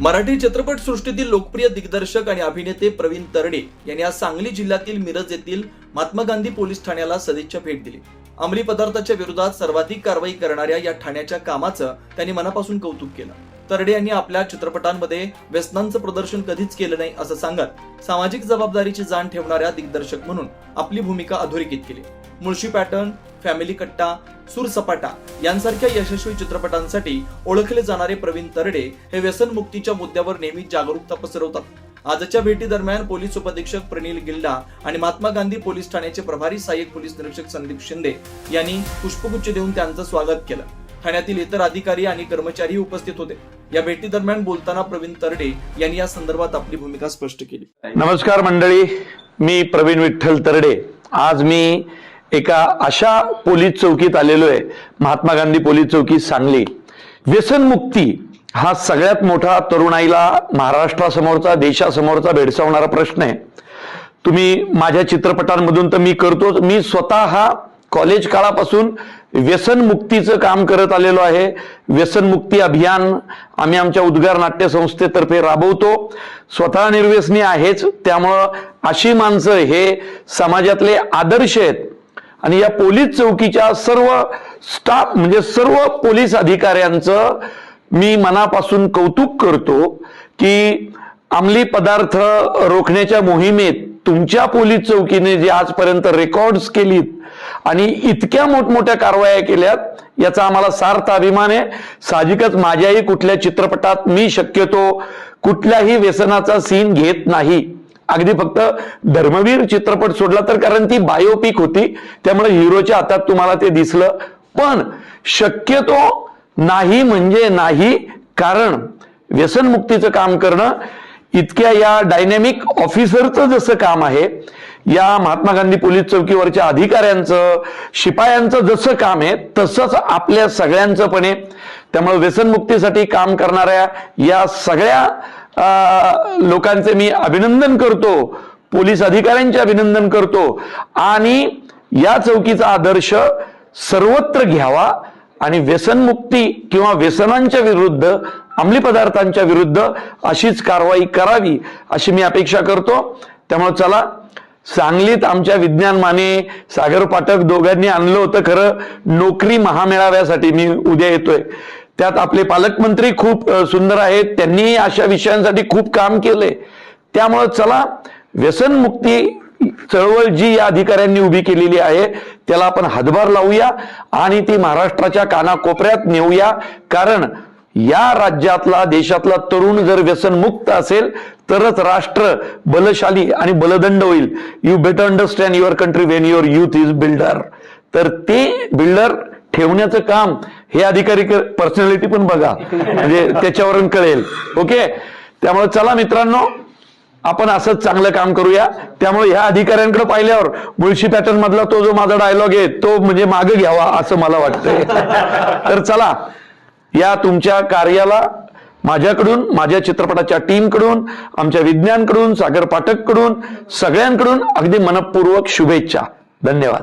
मराठी चित्रपट सृष्टीतील लोकप्रिय दिग्दर्शक आणि अभिनेते प्रवीण तरडे यांनी आज सांगली जिल्ह्यातील मिरज येथील महात्मा गांधी पोलीस ठाण्याला सदिच्छा भेट दिली. अंमली पदार्थाच्या विरोधात सर्वाधिक कारवाई करणाऱ्या या ठाण्याच्या कामाचं त्यांनी मनापासून कौतुक केलं. तरडे यांनी आपल्या चित्रपटांमध्ये व्यसनांचं प्रदर्शन कधीच केलं नाही असं सांगत सामाजिक जबाबदारीची जाण ठेवणाऱ्या दिग्दर्शक म्हणून आपली भूमिका अधोरेखित केली. मुळशी पॅटर्न फॅमिली कट्टा सुरसपाटा यांसारख्या यशस्वी चित्रपटांसाठी ओळखले जाणारे प्रवीण तरडे हे व्यसनमुक्तीच्या मुद्द्यावर नेहमी जागरूकता पसरवतात आजच्या भेटी दरम्यान पोलीस उपअधीक्षक प्रणील गिल्डा आणि महात्मा गांधी पोलीस ठाण्याचे प्रभारी सहाय्यक पोलीस निरीक्षक संदीप शिंदे यांनी पुष्पगुच्छ देऊन त्यांचं स्वागत केलं. ठाण्यातील इतर अधिकारी आणि कर्मचारी उपस्थित होते. या भेटी दरम्यान बोलताना प्रवीण तरडे यांनी या संदर्भात आपली भूमिका स्पष्ट केली. नमस्कार मंडळी मी प्रवीण विठ्ठल तरडे. आज मी एका अशा पोलीस चौकीत आलेलो आहे महात्मा गांधी पोलीस चौकी सांगली. व्यसनमुक्ती हा सगळ्यात मोठा तरुणाईला महाराष्ट्रासमोरचा देशासमोरचा भेडसावणारा प्रश्न आहे. तुम्ही माझ्या चित्रपटांमधून तर मी करतोच मी स्वतः हा कॉलेज काळापासून व्यसनमुक्तीचं काम करत आलेलो आहे. व्यसनमुक्ती अभियान आम्ही आमच्या उद्गार नाट्य संस्थेतर्फे राबवतो. स्वतः निर्व्यसनी आहेच त्यामुळं अशी माणसं हे समाजातले आदर्श आहेत. आणि या पोलीस चौकीच्या सर्व स्टाफ म्हणजे सर्व पोलीस अधिकाऱ्यांचं मी मनापासून कौतुक करतो की अंमली पदार्थ रोखण्याच्या मोहिमेत तुमच्या पोलीस चौकीने जे आजपर्यंत रेकॉर्ड्स केलीत आणि इतक्या मोठमोठ्या कारवाया केल्यात याचा आम्हाला सार्थ अभिमान आहे. साहजिकच माझ्याही कुठल्या चित्रपटात मी शक्यतो कुठल्याही व्यसनाचा सीन घेत नाही. अगदी फक्त धर्मवीर चित्रपट सोडला तर कारण ती बायोपिक होती. त्यामुळे हिरोच्या हातात तुम्हाला ते दिसलं. पण शक्यतो नाही म्हणजे नाही कारण व्यसनमुक्तीचं काम करणं इतक्या या डायनॅमिक ऑफिसरचं जसं काम आहे या महात्मा गांधी पोलीस चौकीवरच्या अधिकाऱ्यांचं शिपायांचं जसं काम आहे तसंच आपल्या सगळ्यांचं पण आहे. त्यामुळे व्यसनमुक्तीसाठी काम करणाऱ्या या सगळ्या लोकांचे मी अभिनंदन करतो पोलीस अधिकाऱ्यांचे अभिनंदन करतो. आणि या चौकीचा आदर्श सर्वत्र घ्यावा आणि व्यसनमुक्ती किंवा व्यसनांच्या विरुद्ध अंमली पदार्थांच्या विरुद्ध अशीच कारवाई करावी अशी मी अपेक्षा करतो. त्यामुळे चला सांगलीत आमच्या विज्ञान माने सागर पाठक दोघांनी आणलं होतं खरं नोकरी महामेळाव्यासाठी मी उद्या येतोय. त्यात आपले पालकमंत्री खूप सुंदर आहेत. त्यांनी अशा विषयांसाठी खूप काम केलंय त्यामुळं चला व्यसनमुक्ती चळवळ जी या अधिकाऱ्यांनी उभी केलेली आहे त्याला आपण हातभार लावूया आणि ती महाराष्ट्राच्या कानाकोपऱ्यात नेऊया. कारण या राज्यातला देशातला तरुण जर व्यसनमुक्त असेल तरच राष्ट्र बलशाली आणि बलदंड होईल. You better understand your country when your youth is builder तर ते बिल्डर ठेवण्याचं काम हे अधिकारी पर्सनॅलिटी पण बघा. म्हणजे त्याच्यावरून कळेल. ओके त्यामुळे चला मित्रांनो आपण असंच चांगलं काम करूया. त्यामुळे ह्या अधिकाऱ्यांकडे पाहिल्यावर मुळशी पॅटर्न मधला तो जो माझा डायलॉग आहे तो म्हणजे मागे घ्यावा असं मला वाटतंय. तर चला या तुमच्या कार्याला माझ्याकडून माझ्या चित्रपटाच्या टीमकडून आमच्या विज्ञानकडून सागर पाठककडून सगळ्यांकडून अगदी मनपूर्वक शुभेच्छा. धन्यवाद.